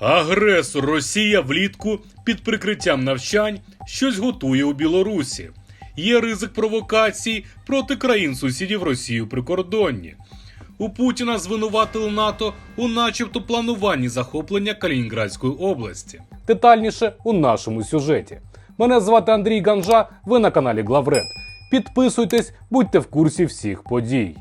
Агресор Росія влітку під прикриттям навчань щось готує у Білорусі. Є ризик провокацій проти країн сусідів Росії у прикордонні. У Путіна звинуватили НАТО у начебто плануванні захоплення Калінінградської області. Детальніше у нашому сюжеті. Мене звати Андрій Ганжа. Ви на каналі Главред. Підписуйтесь, будьте в курсі всіх подій.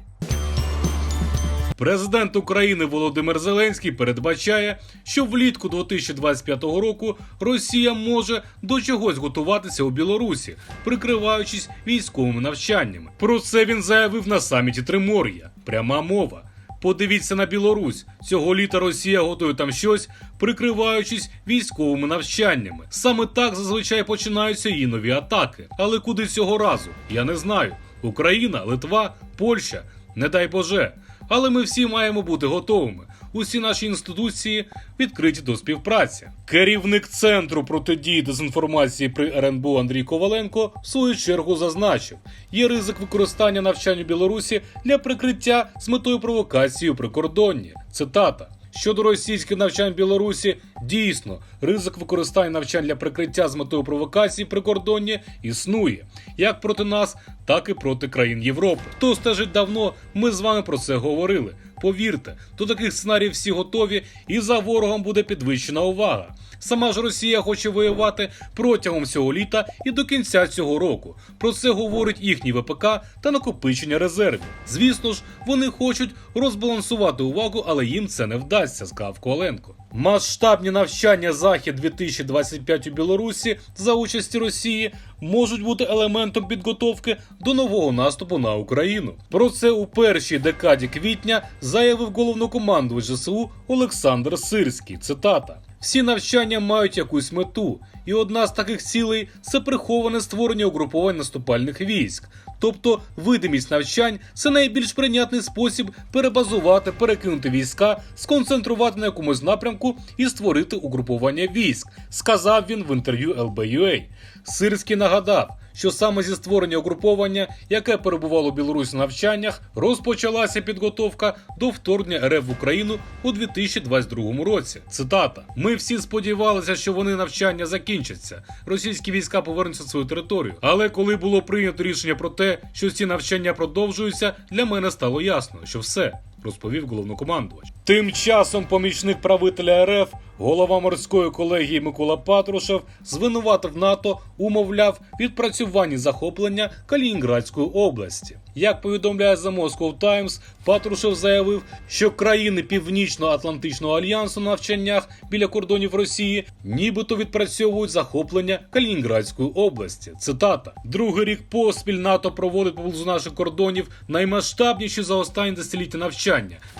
Президент України Володимир Зеленський передбачає, що влітку 2025 року Росія може до чогось готуватися у Білорусі, прикриваючись військовими навчаннями. Про це він заявив на саміті Тримор'я. Пряма мова. Подивіться на Білорусь. Цього літа Росія готує там щось, прикриваючись військовими навчаннями. Саме так зазвичай починаються її нові атаки. Але куди цього разу? Я не знаю. Україна, Литва, Польща, не дай Боже. Але ми всі маємо бути готовими. Усі наші інституції відкриті до співпраці. Керівник центру протидії дезінформації при РНБО Андрій Коваленко в свою чергу зазначив: є ризик використання навчань Білорусі для прикриття з метою провокації у прикордонні. Цитата. Щодо російських навчань в Білорусі, дійсно ризик використання навчань для прикриття з метою провокації прикордонні існує як проти нас, так і проти країн Європи. Хто стежить давно, ми з вами про це говорили. Повірте, до таких сценаріїв всі готові, і за ворогом буде підвищена увага. Сама ж Росія хоче воювати протягом цього літа і до кінця цього року. Про це говорить їхній ВПК та накопичення резервів. Звісно ж, вони хочуть розбалансувати увагу, але їм це не вдасться, сказав Коленко. Масштабні навчання Захід 2025 у Білорусі за участі Росії можуть бути елементом підготовки до нового наступу на Україну. Про це у першій декаді квітня заявив головнокомандувач ЗСУ Олександр Сирський. Цитата. Всі навчання мають якусь мету, і одна з таких цілей це приховане створення угруповань наступальних військ. Тобто видимість навчань це найбільш прийнятний спосіб перебазувати, перекинути війська, сконцентрувати на якомусь напрямку і створити угрупування військ, сказав він в інтерв'ю LBUA. Сирський нагадав, що саме зі створення угруповання, яке перебувало у Білорусі на навчаннях, розпочалася підготовка до вторгнення РФ в Україну у 2022 році. Цитата: Ми всі сподівалися, що вони навчання закінчаться. Російські війська повернуться в свою територію. Але коли було прийнято рішення про те, що ці навчання продовжуються, для мене стало ясно, що все. Розповів головнокомандувач. Тим часом помічник правителя РФ, голова морської колегії Микола Патрушев, звинуватив НАТО, умовляв відпрацюванні захоплення Калінінградської області. Як повідомляє The Moscow Times, Патрушев заявив, що країни Північно-Атлантичного альянсу на навчаннях біля кордонів Росії нібито відпрацьовують захоплення Калінінградської області. Цитата: другий рік поспіль НАТО проводить поблизу наших кордонів наймасштабніші за останні десятиліття навчання,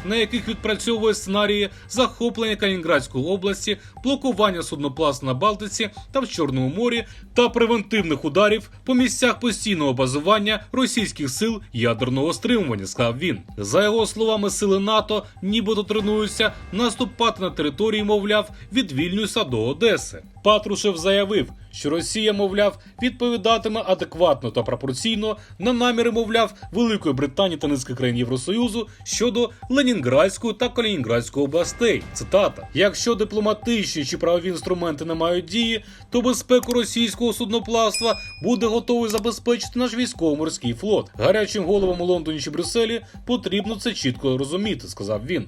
на яких відпрацьовує сценарії захоплення Калінінградської області, блокування суднопласту на Балтиці та в Чорному морі та превентивних ударів по місцях постійного базування російських сил ядерного стримування, сказав він. За його словами, сили НАТО нібито тренуються наступати на території, мовляв, від Вільнюса до Одеси. Патрушев заявив, що Росія, мовляв, відповідатиме адекватно та пропорційно на наміри, мовляв, Великої Британії та низки країн Євросоюзу щодо Ленінградської та Калінінградської областей. Цитата: якщо дипломатичні чи правові інструменти не мають дії, то безпеку російського судноплавства буде готовий забезпечити наш військово-морський флот. Гарячим головам у Лондоні чи Брюсселі потрібно це чітко розуміти, сказав він.